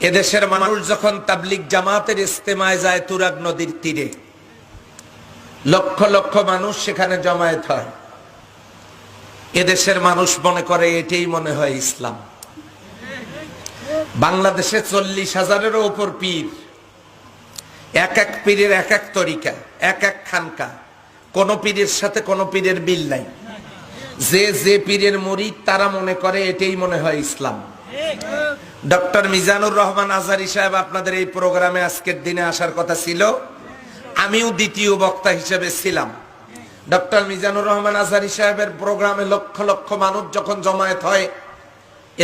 এদেশের মানুষ যখন তাবলিক জামাতের ইস্তেমায় যায় তুরাগ নদীর তীরে, লক্ষ লক্ষ মানুষ সেখানে জমায়েত হয়। এদেশের মানুষ মনে করে এটাই মনে হয় ইসলাম। বাংলাদেশে চল্লিশ হাজারেরও ওপর পীর। এক এক পীরের এক এক তরিকা, এক এক খানকা। কোন পীরের সাথে কোন পীরের বিল নাই। যে যে পীরের মরিদ তারা মনে করে এটাই মনে হয় ইসলাম। ডক্টর মিজানুর রহমান আজারি সাহেব আপনাদের এই প্রোগ্রামে আজকের দিনে আসার কথা ছিল। আমিও দ্বিতীয় বক্তা হিসেবে ছিলাম। ডক্টর মিজানুর রহমান আজারি সাহেবের প্রোগ্রামে লক্ষ লক্ষ মানুষ যখন জমায়েত হয়,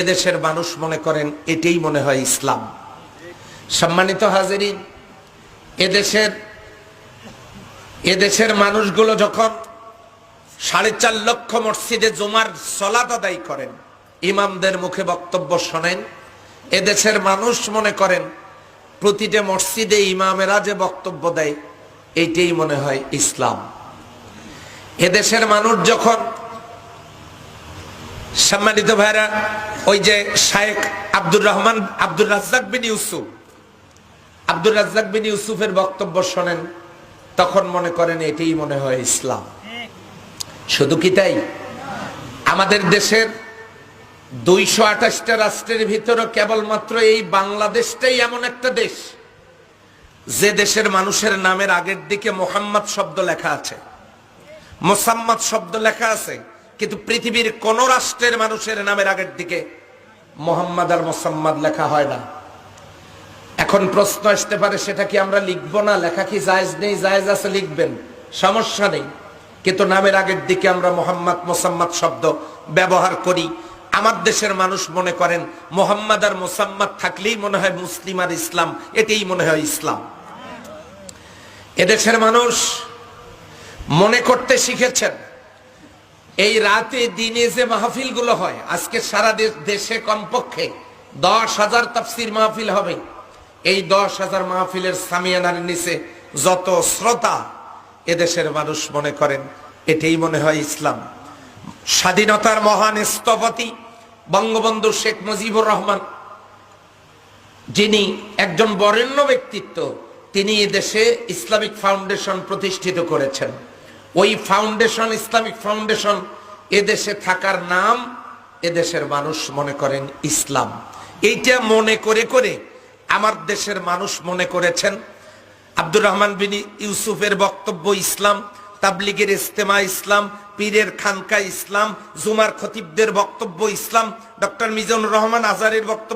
এদেশের মানুষ মনে করেন এটাই মনে হয় ইসলাম। সম্মানিত হাজিরিন, এদেশের এদেশের মানুষগুলো যখন সাড়ে চার লক্ষ মসজিদে জমার সলাত আদায় করেন ইমামদের মুখে বক্তব্য শোনেন, এদেশের মানুষ মনে করেন প্রতিটা মসজিদে ইমামেরা যে বক্তব্য দেয়, এইটাই মনে হয় ইসলাম। এদেশের মানুষ যখন সম্মানিত ভাইরা ওই যে শায়েখ আব্দুর রহমান, আব্দুর রাজ্জাক বিন ইউসুফ, আব্দুর রাজ্জাক বিন ইউসুফের বক্তব্য শোনেন, তখন মনে করেন এটাই মনে হয় ইসলাম। শুধু কি তাই? আমাদের দেশের দুইশো আঠাশটা রাষ্ট্রের ভিতরে কেবলমাত্র এই বাংলাদেশটাই এমন একটা দেশ, যে দেশের মানুষের নামের আগের দিকে মোহাম্মদ শব্দ লেখা আছে, মোসাম্মদ শব্দ লেখা আছে, কিন্তু পৃথিবীর কোন রাষ্ট্রের মানুষের নামের আগের দিকে মোহাম্মদ আর মোসাম্মদ লেখা হয় না। এখন প্রশ্ন আসতে পারে, সেটা কি আমরা লিখব না? লেখা কি জায়েজ নেই? জায়েজ আছে, লিখবেন, সমস্যা নেই। কিন্তু নামের আগের দিকে আমরা মোহাম্মদ, মোসাম্মদ শব্দ ব্যবহার করি। আমার দেশের মানুষ মনে করেন মোহাম্মদ আর মোসাম্মদ থাকলেই মনে হয় মুসলিম আর ইসলাম, এটাই মনে হয় ইসলাম। এদেশের মানুষ মনে করতে শিখেছেন, এই রাতে দিনে যে মাহফিলগুলো হয়, আজকে সারা দেশ- দেশে কমপক্ষে দশ হাজার তাফসির মাহফিল হবে। এই দশ হাজার মাহফিলের সামিয়ানার নিচে যত শ্রোতা এদেশের মানুষ মনে করেন, এটাই মনে হয় ইসলাম। স্বাধীনতার মহান স্থপতি বঙ্গবন্ধু শেখ মুজিবুর রহমান, যিনি একজন বরেণ্য ব্যক্তিত্ব, তিনি দেশে ইসলামিক ফাউন্ডেশন প্রতিষ্ঠিত করেছেন। ওই ফাউন্ডেশন, ইসলামিক ফাউন্ডেশন এদেশে থাকার নাম এদেশের মানুষ মনে করেন ইসলাম। এইটা মনে করে করে আমার দেশের মানুষ মনে করেছেন আব্দুর রহমান বিন ইউসুফের বক্তব্য ইসলাম। তাবলিগের ইস্তেমা ইসলাম, পীরের খানকা ইসলাম, জুমার খতিবদের বক্তব্য ইসলাম, ডক্টর মিজানুর রহমান আজারের বক্তব্য